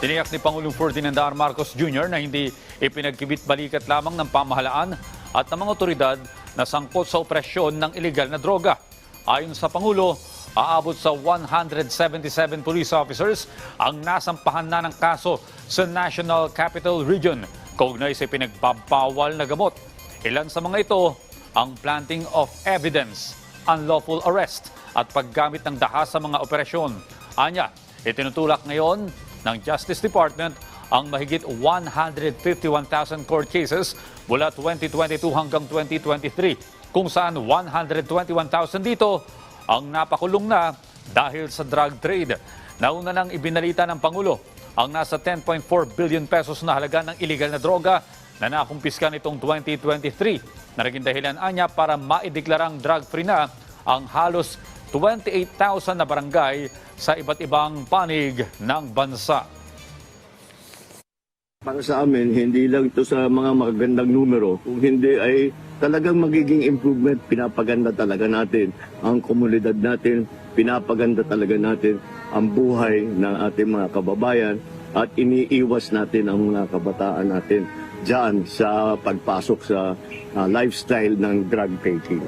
Tiniyak ni Pangulong Ferdinand R. Marcos Jr. na hindi ipinagkibit balikat lamang ng pamahalaan at ng mga otoridad na sangkot sa operasyon ng ilegal na droga. Ayon sa Pangulo, aabot sa 177 police officers ang nasampahan na ng kaso sa National Capital Region kaugnay sa pinagbabawal na gamot. Ilan sa mga ito ang planting of evidence, unlawful arrest at paggamit ng daha sa mga operasyon. Anya, itinutulak ngayon ng Justice Department ang mahigit 151,000 court cases mula 2022 hanggang 2023 kung saan 121,000 dito ang napakulong na dahil sa drug trade. Nauna nang ibinalita ng Pangulo ang nasa 10.4 billion pesos na halaga ng illegal na droga na nakumpiska nitong 2023 na dahilan anya para maideklarang drug-free na ang halos 28,000 na barangay sa iba't ibang panig ng bansa. Para sa amin, hindi lang ito sa mga magagandang numero. Kung hindi ay talagang magiging improvement, pinapaganda talaga natin ang komunidad natin, pinapaganda talaga natin ang buhay ng ating mga kababayan at iniiwas natin ang mga kabataan natin dyan sa pagpasok sa ah, lifestyle ng drug taking.